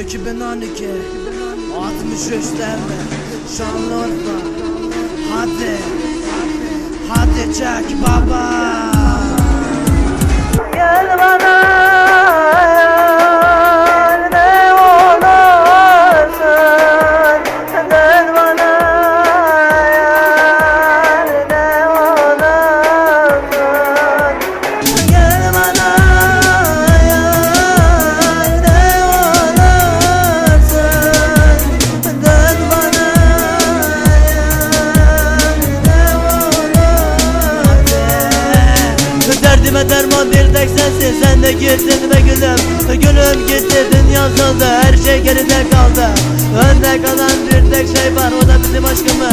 2012 63'lerde Şanlıurfa Hadi Hadi çek baba Derdime derman bir tek sensin Sen de gittin be gülüm. Gülüm gitti dünya soldu Her şey geride kaldı. Önde kalan bir tek şey var O da bizim aşkımız.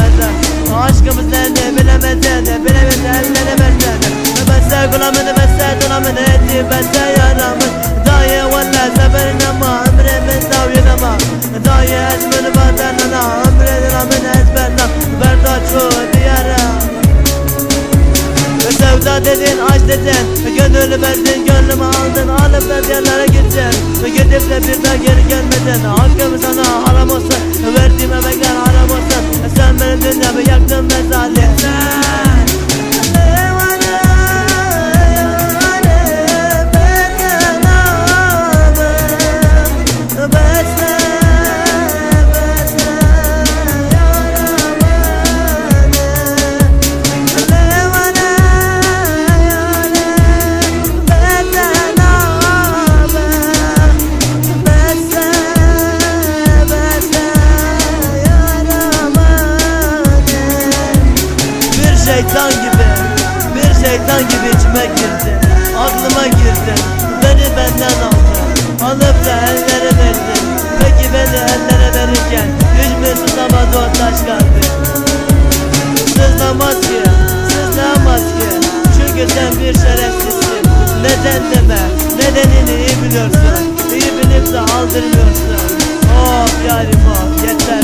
Aşkımız nerede bilemedin Bilemedin ellere verdin Beste gulamını beste dulamını Etti beste yaramın Dayı valla seferin ama Ömrümün davyin ama. Dayı ezmini badanana Dedin, aşk dedin. Gönlünü verdin, gönlümü aldın. Alıp bir yerlere gittin. Gidip de bir daha geri gelmedin. Hakkım şeytan gibi, bir şeytan gibi içime girdi Aklıma girdi, beni benden aldı. Alıp da ellere verdi Peki beni ellere verirken Hiç mi sızlamadı o taş kalbi. Sızlamaz ki, sızlamaz ki Çünkü sen bir şerefsizsin. Neden deme, nedenini iyi biliyorsun İyi bilip de aldırmıyorsun. Of yarim of yeter